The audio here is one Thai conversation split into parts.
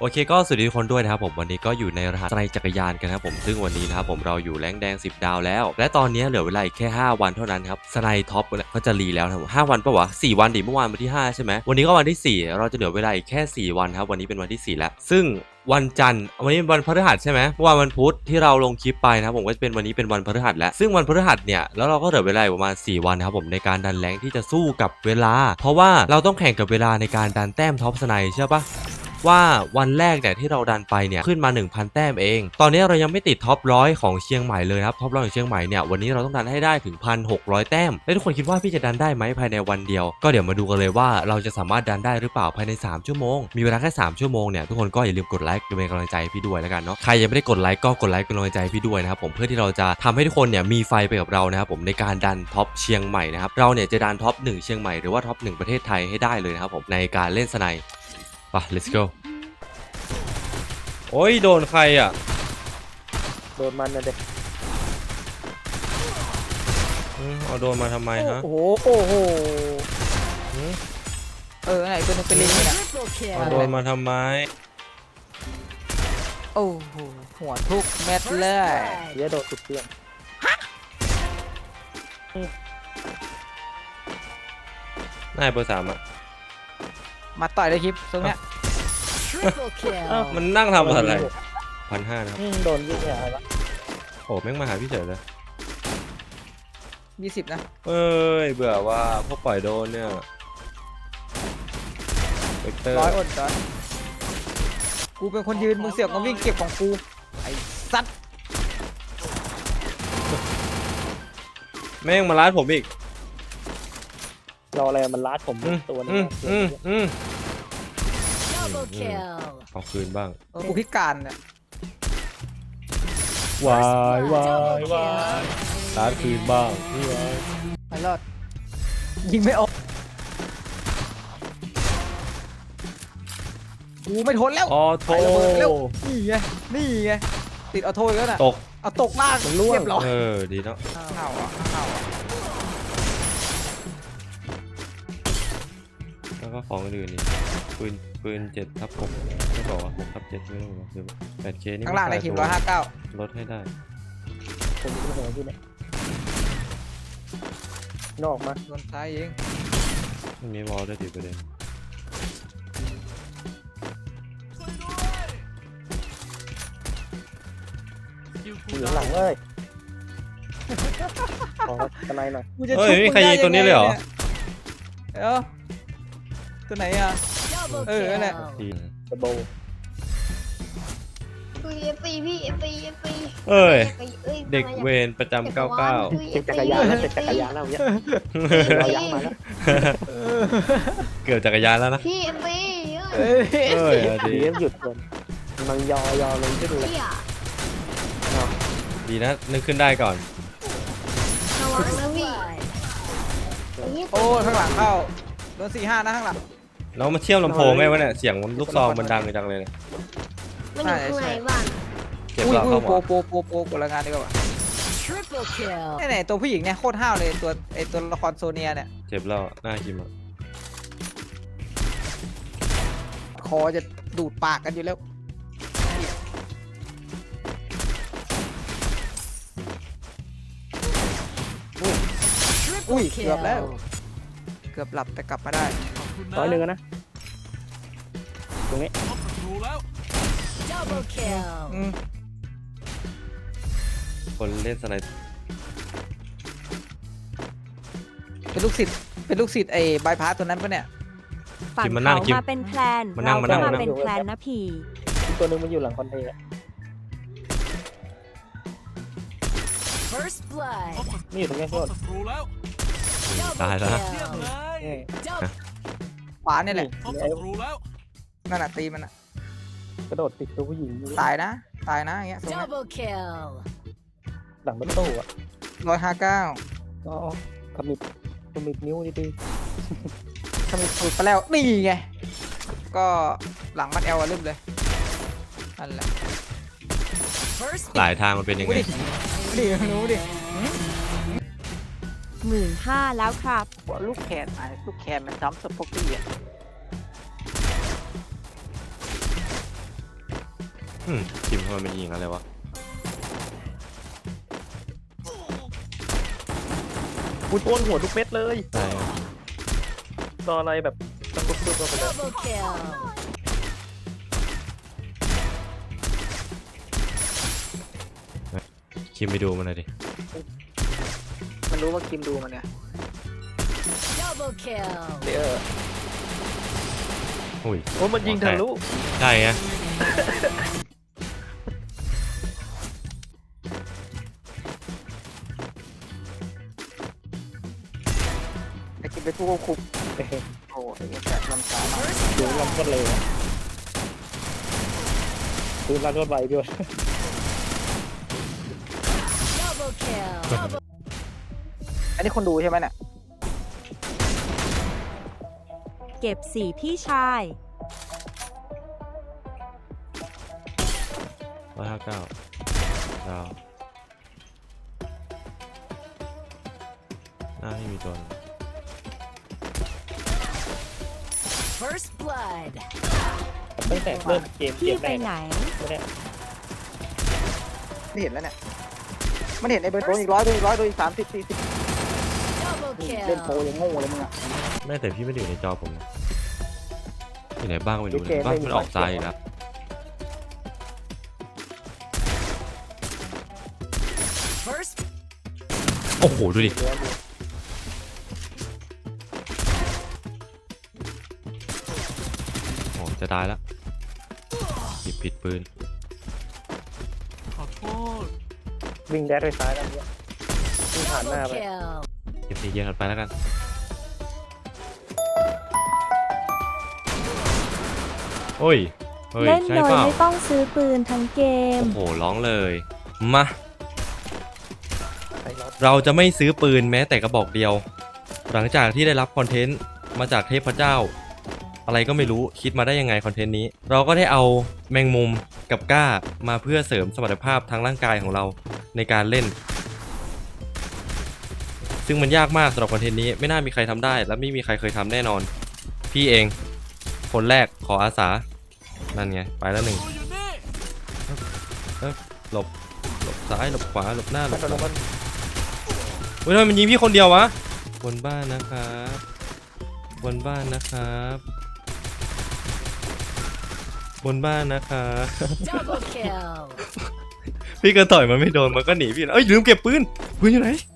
โอเคก็สวัสดีทุกคนด้วยนะครับผมวันนี้ก็อยู่ในรหัสไตรจักรยานกันนะครับผมซึ่งวันนี้นะครับผมเราอยู่แรงแดง 10 ดาวแล้ว และตอนนี้เหลือเวลาอีกแค่ 5 วันเท่านั้นครับสไนท็อปก็จะรีแล้วครับผม5วันปะวะ4วันดิเมื่อวานวันที่ 5 ใช่ไหมวันนี้ก็วันที่ 4 เราจะเหลือเวลาอีกแค่ 4 วันครับวันนี้เป็นวันที่ 4 แล้ว ซึ่งวันจันทร์วันนี้เป็นวันพฤหัสใช่ไหมเมื่อวานวันพุธที่เราลงคลิปไปนะครับผมก็จะเป็นวันนี้เป็นวันพฤหัสแล้วซึ่งวันพฤหัสเนี่ยแล้วเราก็เหลือเวลาประมาณ 4 วันนะครับผมในการดันแรงที่จะสู้กับเวลา เพราะว่าเราต้องแข่งกับเวลาในการดันแต้มท็อปสไนใช่ปะ ว่าวันแรกเนี่ยที่เราดันไปเนี่ยขึ้นมา 1,000 แต้มเอง ตอนนี้เรายังไม่ติดท็อปร้อยของเชียงใหม่เลยครับท็อปร้อยของเชียงใหม่เนี่ยวันนี้เราต้องดันให้ได้ถึง 1,600 แต้มแล้วทุกคนคิดว่าพี่จะดันได้ไหมภายในวันเดียว ก็เดี๋ยวมาดูกันเลยว่าเราจะสามารถดันได้หรือเปล่าภายใน 3 ชั่วโมง มีเวลาแค่ 3 ชั่วโมงเนี่ยทุกคนก็อย่าลืมกดไลค์เป็นกำลังใจพี่ด้วยแล้วกันเนาะใครยังไม่ได้กดไลค์ก็กดไลค์เป็นกำลังใจพี่ด้วยนะครับผมเพื่อที่เราจะทำให้ทุกคนเนี่ยมีไฟไปกับเรานะครับผมในการดันท็อปเชียงใหม่นะครับเราเนี่ยจะดันท็อป1เชียงใหม่หรือว่าท็อป1ประเทศไทยให้ได้เลยนะครับผมในการเล่นสไน ป์ไป let's go โอ้ย โดนใครอะ โดนมันนะเด็กอืมเอาโดนมาทำไมฮะโอ้โห โอ้โห อืมเออไหนตัวนึงเป็นลิงเนี่ยเอาโดนมาทำไม โอ้โหหัวทุกเม็ดเลยเดี๋ยวโดนสุดเตี้ยงนายเบอร์สามอะ มาต่อยเลยคลิปตรงเนี้ยมันนั่งทำอะไรพันห้านะครับ อืมโดนยิ่งใหญ่ละโอ้แม่งมาหาพี่เฉยเลยยี่สิบนะเอ้ย เบื่อว่าพวกปล่อยโดนเนี่ยเวกเตอร์ร้อยอดร้อยกูเป็นคนยืนมึงเสียกมาวิ่งเก็บของกูไอ้สัตว์แม่งมาล้าดผมอีก รออะไรมันลาดผมอืมตัวอืนี้มอืมอืม Double kill. เอาคืนบ้างเออกูพิการเนี่ยวายวายวายล้าดคืนบ้างนี่วายไม่รอดยิงไม่ออกกูไม่ทนแล้วออโทไประเบิดเร็วนี่ไงนี่ไงติดออโต้อีกแล้วน่ะตกเอาตกล่างเรียบร้อยเออดีเนาะข้าวอะข้าวอะ ก็ของอื่นนี่ปืนปืนเจ็ดทับหกไม่บอกว่าหกทับเจ็ดไม่รู้หรอกเดี๋ยวแปดเคนี่ข้างล่างในมัทีมตร้อยห้าเก้าลดให้ได้ผมจะหัวพี่เนี่ยนอกมาโดนซ้ายเองไม่มีวอลด้วยดิประเด็นอยู่หลังเลยขอสไนหน่อยกูจะเฮ้ยชุบไม่มีใครงด้ยิงตัวนี้เลยเหรอ เอ้า ตัวไหนอะ Double Ừ, cái này. kill. ดีสโบว์คุยเอฟปีพี่เอฟปีเอฟปีเอ้ยอ้ย เด็กเวรประจำเก้าเก้าคุยเจ็บจักรยานแล้วเจ็บจักรยานแล้วเนี่ยเรายั้งมาแล้วเกือบจักรยานแล้วนะ พี่เอฟปีเอ้ยเอ้ยเอาดี ดีหยุดก่อนมันยอยอลงขึ้นเลยพี่อะดีนะ นึกขึ้นได้ก่อน ระวังนะพี่โอ้ข้างหลังเข้า โดนสี่ห้านะข้างหลังแล้วมาเชื่อมลำโพงไงวะเนี่ยเสียงมันลูกซองมันดังจังเลยเนี่ยมันอยู่ข้างในบ้านเก็บอุ้ยเราอุ้เข้ายหมโปอโปโปโปกดรายงานดีกว่า Triple kill. ไอ้ไหนตัวผู้หญิงเนี่ยโคตรห้าวเลยตัวไอตัวละครโซเนียเนี่ยเจ็บแล้วหน้าคิมอะคอจะดูดปากกันอยู่แล้วอุ้ย Triple เกือบแล้ว kill. เกือบหลับแต่กลับมาได้ร้อยหนึ่งอะนะ ตรงนี้ Double kill. อืมคนเล่นสไนป์เป็นลูกศิษย์เป็นลูกศิษย์ไอ้บายพาสตัวนั้นปะเนี่ย ฝั่งคิมมานั่งเขาคิมมาเป็นแพลนมานั่งเรามานั่ก็งมามานั่ง เป็นแพลนนะพี่อีกตัวหนึงมันอยู่หลังคอนเทนเนอร์ First blood. นี่อยู่ตรงนี้โทษ Double ตายแล้วนะ kill. นี่ Double ขวาเนี่ยแหละไอ้นั่นน่ะตีมันน่ะกระโดดติดตัวผู้หญิงอยู่ตายนะ ตายนะอย่างเงี้ยตรงนี้ double kill. หลังรถตู้อะร้อยห้าเก้าก็ขมิบขมิบนิ้วดีทำไมถูกไปแล้วนี่ไง ก็หลังมัดแอลอะลืมเลยนั่นแหละ First หลายทางมันเป็นยังไงดิรู้ดิหมื่ นห้าแล้วครับว่าลูกแขนไอ้ลูกแขนมันจ้ำสปอกกี้อะอืมทีมทำไมมันยิงอะไรวะกูโดนหัวทุกเม็ดเลยใช่รออะไรแบบตะกุกตะกุกไปเลย Double kill. คิมไปดูมันหน่อยดิมัน รู้ว่าคิมดูมันเนี่ย Double kill. เลเออร์อุ้ยโอ้ยมันยิงทะลุใช่ไงไอ้คิมเป็นผู้ควบคุมโอ้ยไอ้แกมันสามารถ First ดูลำก็ blood. เลยนะดูลำก็ไปด้วย Double kill. Double อันนี้คนดูใช่ไหมเนี่ย เก็บสี่พี่ชาย ร้อยห้าเก้าดาวหน้าที่มีตัวหนึ่ง First blood. ตั้งแต่เริ่มเกมเกพี่มไปแรกไหน ไม่ได้ไม่เห็นแล้วเนี่ย มันเห็นไอ้เบิร์ดโดนอีกร้อยโดนอีกร้อยโดนอีกสามสิบสี่สิบ Double เล่นโปร kill. ยังโง่เลยมึงอะ แม่แต่พี่ไม่ได้อยู่ในจอผมนะอยู่ไหนบ้างไม่รู้โอเลเคยบ้านไม่มีมันออกซ้ายอีกแล้ว First โอ้โหดูดิเดี๋ยวดูโอ้โหจะตายแล้วหยิบผิดปืนวิ่งแดดไปซ้ายแล้วเนี่ยวิ่งผ่านหน้า double ไป kill. เก็บสีเกียร์กันไปแล้วกัน โอ้ย เฮ้ย เล่นใช่โดยเปล่าไม่ต้องซื้อปืนทั้งเกม โอ้โห ร้องเลย มาใครรับเราจะไม่ซื้อปืนแม้แต่กระบอกเดียว หลังจากที่ได้รับคอนเทนต์มาจากเทพเจ้า อะไรก็ไม่รู้คิดมาได้ยังไงคอนเทนต์นี้ เราก็ได้เอาแมงมุมกับก้ามาเพื่อเสริมสมรรถภาพทางร่างกายของเราในการเล่น ซึ่งมันยากมากสำหรับคอนเทนต์นี้ไม่น่ามีใครทำได้ และไม่มีใครเคยทำแน่นอน พี่เอง คนแรกขออาสา นั่นไง ไปแล้วหนึ่งเอ้ยหลบหลบซ้ายหลบขวาหลบหน้าหลมันบจะหลลังงมันเฮ้ยทำไมมันยิงพี่คนเดียววะบนบ้านนะครับบนบ้านนะครับ บนบ้านนะครับ Double kill. พี่กระต่อยมันไม่โดนมันก็หนีพี่นะเอ้ยลืมเก็บปืนปืนอยู่ไหนหุ้ยโ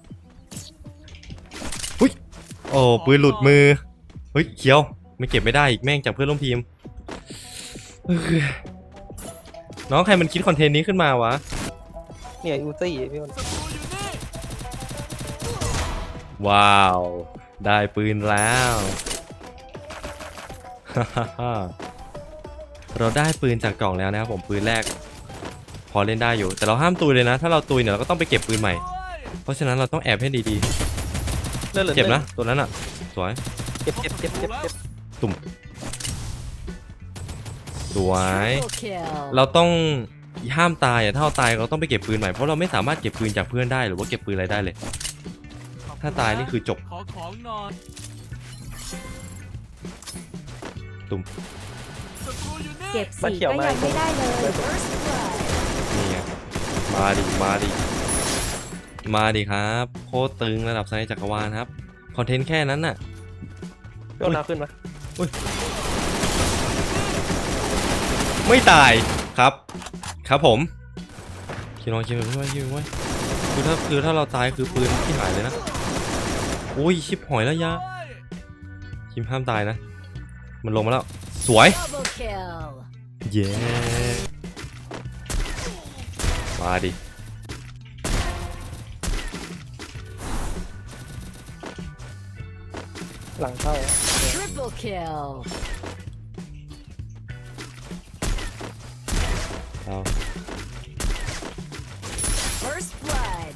อ้ปืนหลุดมือ เฮ้ยเขียวไม่เก็บไม่ได้อีกแม่งจากเพื่อนร่วมทีมเออน้องใครมันคิดคอนเทนต์นี้ขึ้นมาวะ เนี่ยอูซี่พี่มันว้าว ได้ปืนแล้วเราได้ปืนจากกล่องแล้วนะครับผมปืนแรก พอเล่นได้อยู่ แต่เราห้ามตุยเลยนะ ถ้าเราตุยเนี่ยเราก็ต้องไปเก็บปืนใหม่ เพราะฉะนั้นเราต้องแอบให้ดี เลื่อนเหลืๆอเจ็บนะตัวนั้นอะ สวย เจ็บเจ็บเจ็บเจ็บเจ็บสวย Triple kill. เราต้องห้ามตายอะถ้าเราตายเราต้องไปเก็บปืนใหม่เพราะเราไม่สามารถเก็บปืนจากเพื่อนได้หรือว่าเก็บปืนอะไรได้เลย ถ้าตายนี่คือจบ ขอของหน่อยตุ่ม ศัตรูอยู่นี่เก็บสี่ก็ยังไม่ได้เลย First blood. นี่ไงมาดิมาดิ มาดิครับ โคตรตึงระดับไซส์จักรวาลครับ คอนเทนต์แค่นั้นน่ะพี่เอาดาวขึ้นมาไม่ตายครับ ครับผมคิดลองคิดไว้คิดไว้คือถ้าคือถ้าเราตายคือปืนที่หายเลยนะอุ้ยชิบหอยแล้วยาคิมห้ามตายนะ มันลงมาแล้ว สวย Double kill. เย้มาดิ หลังเข้า Triple kill. เอา First blood.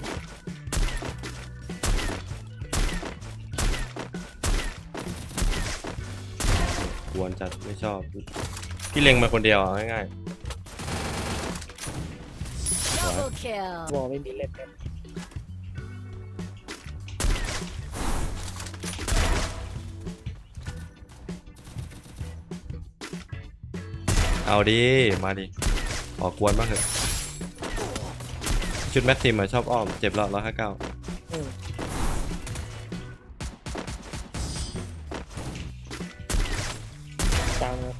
กวนจัดไม่ชอบ พี่เล็งมาคนเดียวเอาง่าย Double kill. วอลไม่มีเล่นเนี่ย เอาดิ มาดิขอกวนบ้างเถอะ ชุดแม็กซิมอะชอบอ้อม เจ็บแล้วร้อยห้าเก้าอืมกลางเลย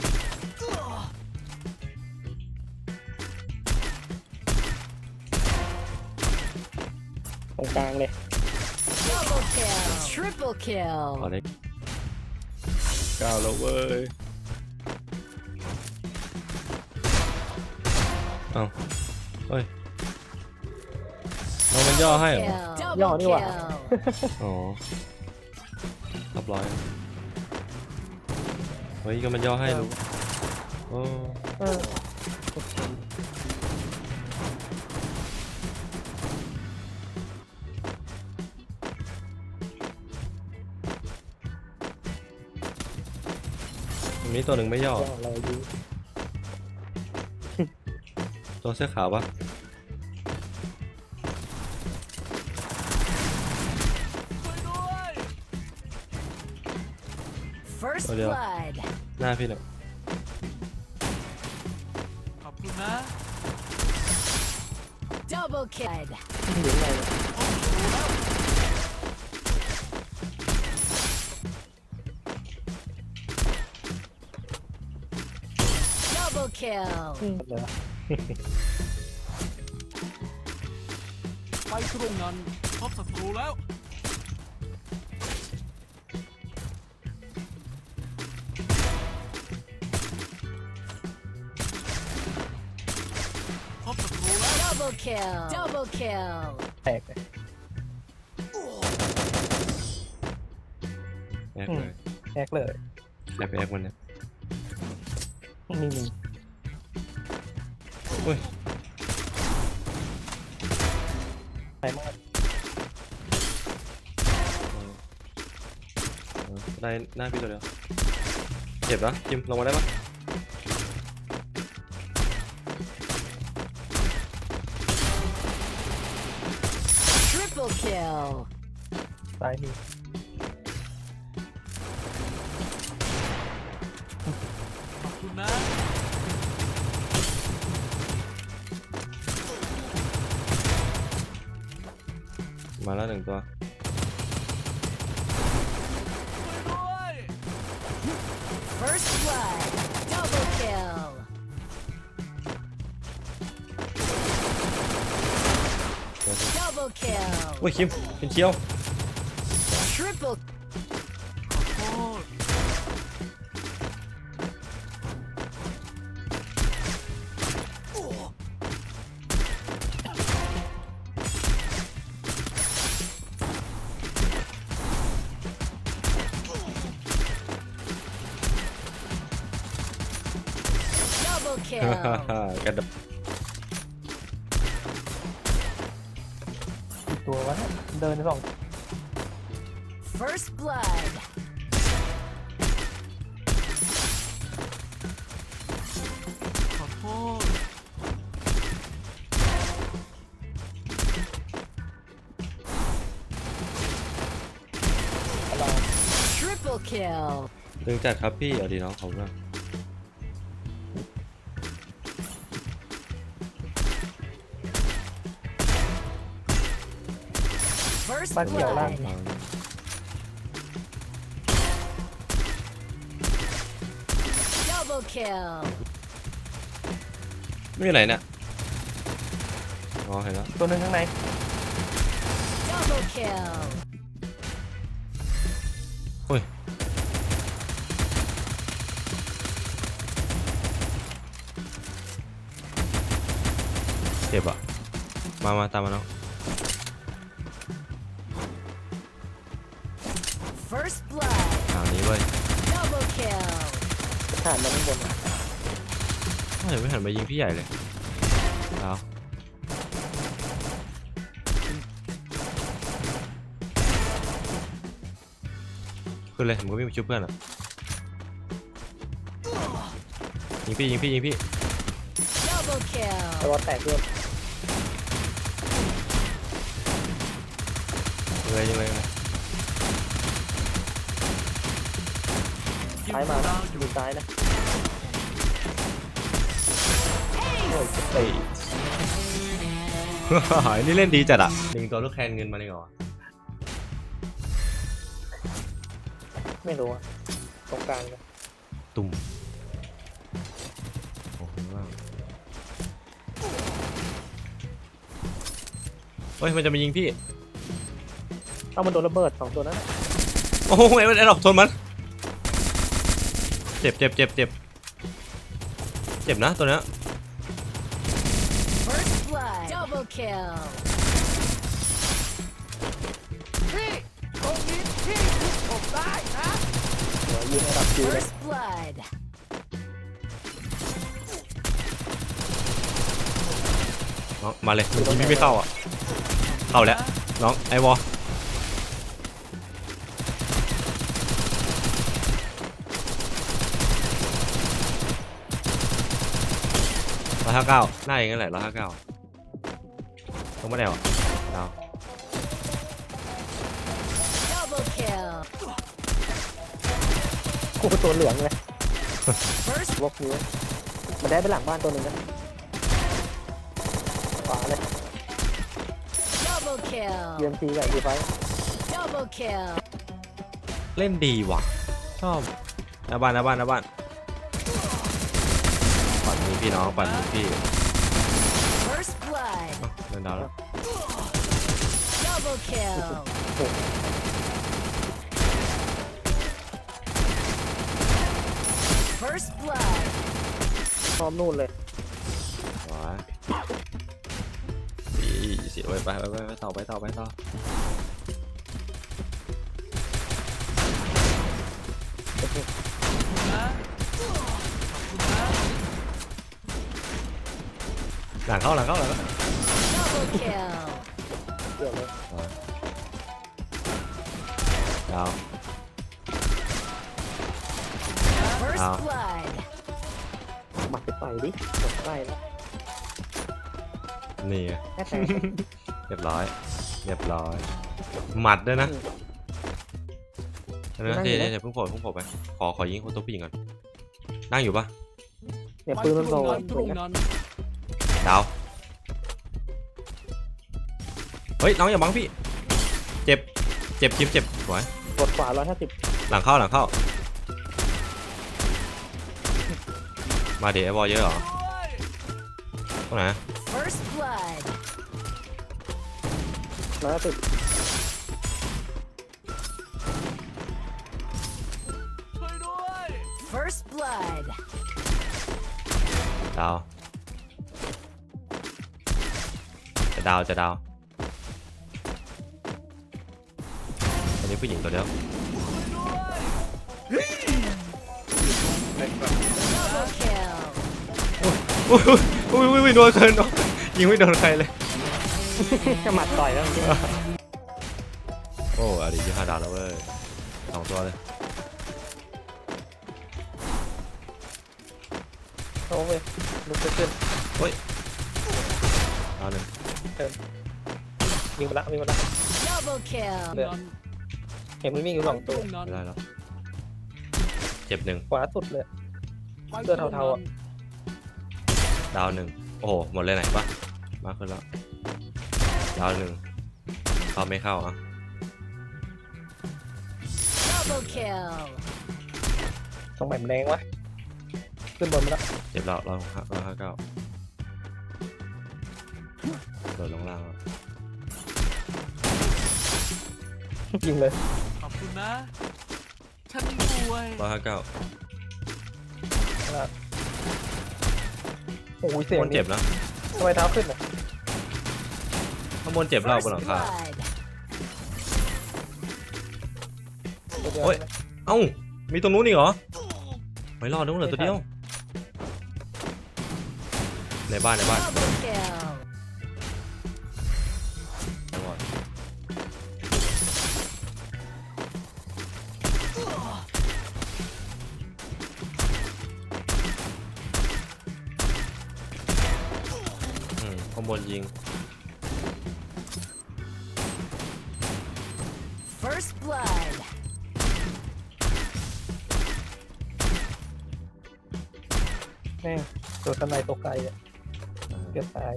ตรงกลางเลย Double kill. Triple พอ kill. ได้เก้าแล้วเว้ย เอ้าเฮ้ยเรามันย่อให้เหรอ Kill. Double Nhỏ đi ạ. kill. อ๋อเรียบร้อยเฮ้ยก็มันย่อให้รู้โอ้เออตรงนี้ตัวหนึ่งไม่ย่อย่อเราดู ตัวเสื้อขาวปะช่วยด้วย First Oh, yeah. blood. หน้าพี่เนี่ยขอบคุณนะ Double kill. อยู่ข้างในเลย Double kill. เลยวะ ไปตรงนั้นพบศัตรูแล้ว พบศัตรูแล้ว Double kill. Double kill. แตกเลยแอกเลยแตกเลย แอกไปแอกมันเนี่ยนี่มี อุ้ยไปมากเออได้หน้าพี่ตัวเดียวเจ็บปะจิมลงมาได้ปะ Triple kill. ซ้ายมี มาแล้วหนึ่งตัวช่วยด้วย First blood. Double kill. ตัวที่ Double kill. อุ้ยคิมเป็นเคี้ยว kill. ฮ่ากระดบอีกตัววะเนี่ยเดินสอง First blood. ขอโทษตลาด Triple kill. ดึงจัดครับพี่เอาดีน้องขอบคุณมาก First บ้านเขียวล่าง blood. เอา Double kill. ไม่อยู่ไหนเนี่ยอ๋อเห็นแล้วตัวหนึ่งข้างใน Double kill. อุ้ย เจ็บอะ มามาตามมาน้อง ผ่านมาข้างบนไม่เห็นไม่หันมายิงพี่ใหญ่เลยเอาขึ้นเลยผมก็วิ่งไปช่วยเพื่อนอะยิงพี่ยิงพี่ยิงพี่ Double kill. ตลอดแตกด้วยยิงเลยยิงเลยยิงเลย ซ้ายมาดูซ้ายนะโอ้ยเฮ้ยไอ้นี่เล่นดีจัดอะดึงตัวลูกแคนเงินมาเลยเหรอไม่รู้อะตรงกลางเลยตุ่มโอ้โหข้างล่างเฮ้ยมันจะมายิงพี่ เอามันโดนระเบิดสองตัวนั้นน่ะโอ้โหไอ้ไอ้ดอกชนมัน เจ็บเจ็บเจ็บเจ็บเจ็บนะตัวเนี้ย First blood. Double kill. หัวยิงระดับคิวเลย First blood. น้องมาเลยเมื่อกี้พี่ไม่เข้าอะ เข้าแล้วน้องไอวอ ร้อยห้าเก้าหน้าเองนั่นแหละร้อยห้าเก้าต้องไม่ได้หรอเอา Double kill. กูเป็นตัวเหลืองเลย First วอกนี้มันได้ไปหลังบ้านตัวหนึ่งนะขวาเลย double kill. เยียมทีกับดีไฟ Double kill. เล่นดีว่ะ ชอบหน้าบ้านหน้าบ้านหน้าบ้านปั่นมือ พี่น้องปั่นมือพี่ First blood. อ้าวเดินดาวแล้ว Double kill. First blood. พร้อมนู่นเลยว้ายอีเสียไว้ไปไปไปไปต่อไปต่อไปต่อ หลังเข้าหลังเข้าหลังเข้า Double kill. เกี่ยวเลยดาว First Ow. blood. หมัดไปต่อยดิหมดไส้แล้วนี่ไงแค่แต่เรียบร้อย เรียบร้อย หมัดด้วยนะเดี๋ยวนะเดี๋ยวเดี๋ยวเดี๋ยวเพิ่งโผล่เพิ่งโผล่ไป ขอขอยิงคนตัวผู้หญิงก่อน นั่งอยู่ปะเนี่ยไปปืนตมันรโผล่งนั้นตรงนั้น ดาว เฮ้ยน้องอย่าบังพี่ เจ็บ เจ็บจิ๊บเจ็บสวย กดขวาร้อยห้าสิบหลังเข้าหลังเข้า มาเดี๋ยวไอ้บอลเยอะเหรอตรงไหน First blood. ร้อยห้าสิบช่วยด้วย First blood. ดาว จะดาวจะดาวอันนี้ผู้หญิงตัวเดียว Double kill. อุ้ยอุ้ยอุ้ยอุ้ยโดนเคินเนาะยิงไม่โดนใครเลยจะหมัดต่อยแล้วจริงโอ้อันนี้ยี่ห้าดาวแล้วเว้ยสองตัวเลยโอ้ยลุกไปขึ้นดาวหนึ่ง ยิงไปละยิงไปละ Double kill. เดือดเห็นมันวิ่งอยู่สองตตัรวงนั้นไม่ได้แล้วเจ็บหนึ่งขวาสุดเลยไปเสื้อเทาๆอะ ดาวหนึ่งโอ้โหหมดเลยไหนปะมากขึ้นแล้วดาวหนึ่งเข้าไม่เข้าอะ Double kill. ตรงไหนมันแรงวะขึ้นบนมาแล้วเจ็บแล้วเราห้าเราห้าเก้า โดดลงล่างแล้วยิงเลย ขอบคุณนะ ฉันรวยร้อยห้าเก้าโอ้ยเสียงบนเจ็บนะทำไมเท้าขึ้นอะข้างบนเจ็บเราบ First นหลังคา blood. ตัวเดียวโอ้ย เอ้า มีตรงนู้นอีกเหรอ ไม่รอดนู้นเหลือตัวเดียว ในบ้านในบ้าน แม่งตัวข้างในตัวไกลอะเกือบตาย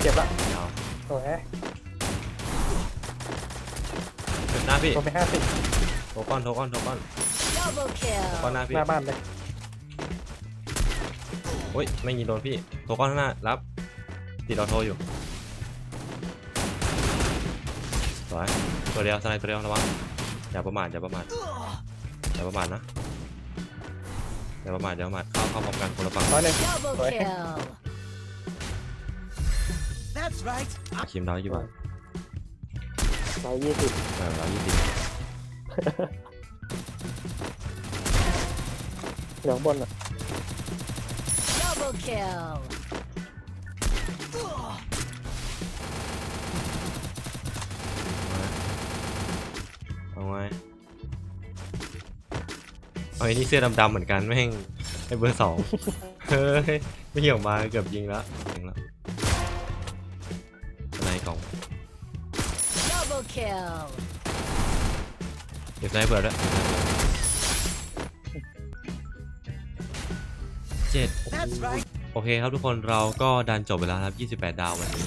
เจ็บละเอาโอ้ยเก็บหน้าพี่โดนไปห้าสิบโทก้อนโทก้อนโทก้อน Double โทก้อน kill. หน้าพี่ หน้าบ้านเลยโอ้ยไม่ยิงโดนพี่โทก้อนข้างหน้ารับติดออโทอยู่ สวยตัวเดียวสไนด์ตัวเดียวระวังอย่าประมาทอย่าประมาทอย่าประมาทนะอย่าประมาทอย่าประมาทเข้าเข้าพร้อมกันคนละฝั่งร้อยหนึ่ง Double Sorry. kill. คิมเราอยู่บ้านร้อยยี่สิบเออเรายี่สิบเหลืองบนอะ Double kill. ไงเอาไอ้นี่เสื้อดำๆเหมือนกันแม่งไอ้เบอร์สองเฮ้ยไม่เหี่ยวมาเกือบยิงแล้วยิงแล้วอะไรกล่อง Double kill. เก็บสไนเปอร์ด้วยเจ็ดโอเคครับทุกคนเราก็ดันจบไปแล้วครับ 28 ดาววันนี้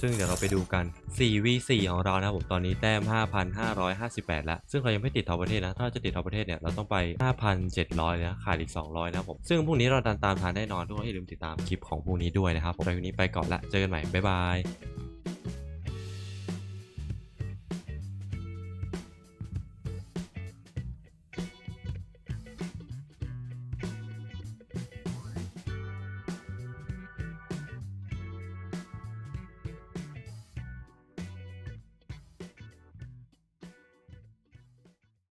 ซึ่งเดี๋ยวเราไปดูกัน 4v4 ของเรานะครับผมตอนนี้แต้ม 5,558 แล้ว ซึ่งเรายังไม่ติดท็อปประเทศนะ ถ้าจะติดท็อปประเทศเนี่ยเราต้องไป 5,700นะขาดอีก 200 นะผมซึ่งพรุ่งนี้เราดันตามทานแน่นอนทุกคนอย่าลืมติดตามคลิปของพรุ่งนี้ด้วยนะครับผมไปวันนี้ไปก่อนละเจอกันใหม่บ๊ายบาย